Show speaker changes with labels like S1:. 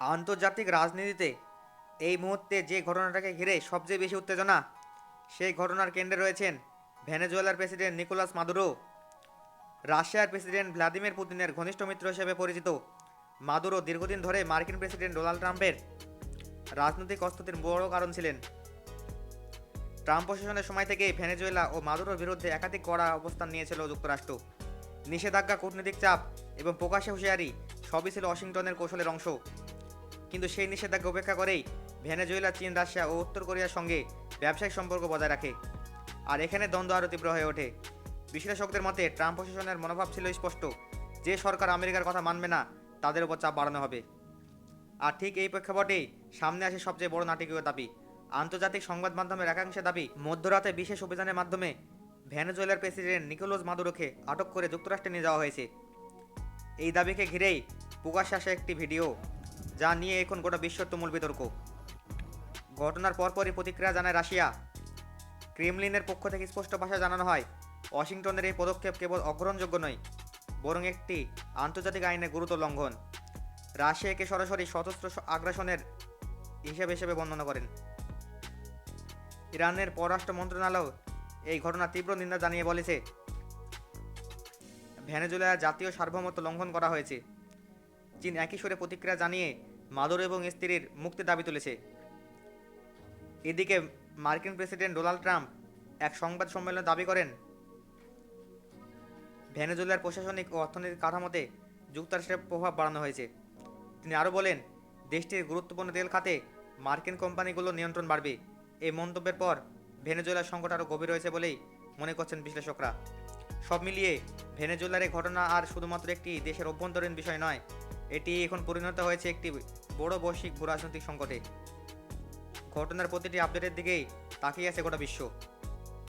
S1: আন্তর্জাতিক রাজনীতিতে এই মুহূর্তে যে ঘটনাটাকে ঘিরে সবচেয়ে বেশি উত্তেজনা, সেই ঘটনার কেন্দ্রে রয়েছেন ভেনেজুয়েলার প্রেসিডেন্ট নিকোলাস মাদুরো, রাশিয়ার প্রেসিডেন্ট ভ্লাদিমির পুতিনের ঘনিষ্ঠ মিত্র হিসেবে পরিচিত মাদুরো দীর্ঘদিন ধরে মার্কিন প্রেসিডেন্ট ডোনাল্ড ট্রাম্পের রাজনৈতিক অস্থিতির বড় কারণ ছিলেন। ট্রাম্প প্রশাসনের সময় থেকেই ভেনেজুয়েলা ও মাদুরোর বিরুদ্ধে একাধিক কড়া অবস্থান নিয়েছিল যুক্তরাষ্ট্র। নিষেধাজ্ঞা, কূটনৈতিক চাপ এবং প্রকাশ্যে হুঁশিয়ারি সবই ছিল ওয়াশিংটনের কৌশলের অংশ। কিন্তু সেই নিষেধাজ্ঞা উপেক্ষা করেই ভেনেজুয়েলা, চীন, রাশিয়া ও উত্তর কোরিয়ার সঙ্গে ব্যবসায়িক সম্পর্ক বজায় রাখে। আর এখানে দ্বন্দ্ব আরও তীব্র হয়ে ওঠে। বিশ্লেষকদের মতে, ট্রাম্প প্রশাসনের মনোভাব ছিল স্পষ্ট। যে সরকার আমেরিকার কথা মানবে না, তাদের উপর চাপ বাড়ানো হবে। আর ঠিক এই প্রেক্ষাপটেই সামনে আসে সবচেয়ে বড় নাটকীয় দাবি। আন্তর্জাতিক সংবাদ মাধ্যমের একাংশের দাবি, মধ্যরাতে বিশেষ অভিযানের মাধ্যমে ভেনেজুয়েলার প্রেসিডেন্ট নিকোলোস মাদুরোকে আটক করে যুক্তরাষ্ট্রে নিয়ে যাওয়া হয়েছে। এই দাবিকে ঘিরেই প্রকাশ্যে আসে একটি ভিডিও। যা নিয়ে এখন গোটা বিশ্বর তুমুল বিতর্ক। ঘটনার পরপরই প্রতিক্রিয়া জানায় রাশিয়া। ক্রেমলিনের পক্ষ থেকে স্পষ্ট ভাষায় জানানো হয়, ওয়াশিংটনের এই পদক্ষেপ কেবল অগ্রহণযোগ্য নয়, বরং একটি আন্তর্জাতিক আইনের গুরুতর লঙ্ঘন। রাশিয়া একে সরাসরি সশস্ত্র আগ্রাসনের হিসেবে হিসেবে বর্ণনা করেন। ইরানের পররাষ্ট্র মন্ত্রণালয় এই ঘটনা তীব্র নিন্দা জানিয়ে বলেছে। ভেনেজুয়েলার জাতীয় সার্বভৌমত্ব লঙ্ঘন করা হয়েছে। চীন একই সুরে প্রতিক্রিয়া জানিয়ে মাদুরো এবং স্ত্রীর মুক্তি দাবি তুলেছে। এদিকে মার্কিন প্রেসিডেন্ট ডোনাল্ড ট্রাম্প এক সংবাদ সম্মেলনে দাবি করেন, ভেনেজুয়েলার প্রশাসনিক ও অর্থনৈতিক কাঠামোতে যুক্তরাষ্ট্রের প্রভাব বাড়ানো হয়েছে। তিনি আরও বলেন, দেশটির গুরুত্বপূর্ণ তেল খাতে মার্কিন কোম্পানিগুলো নিয়ন্ত্রণ বাড়বে। এই মন্তব্যের পর ভেনেজুয়েলার সংকট আরও গভীর হয়েছে বলেই মনে করছেন বিশ্লেষকরা। সব মিলিয়ে ভেনেজুয়েলার এই ঘটনা আর শুধুমাত্র একটি দেশের অভ্যন্তরীণ বিষয় নয় এটি এখন পরিণত হয়েছে একটি বড় বৈশ্বিক ভূরাজনৈতিক সংকটে। ঘটনার প্রতিটি আপডেটের দিকেই তাকিয়ে আছে গোটা বিশ্ব।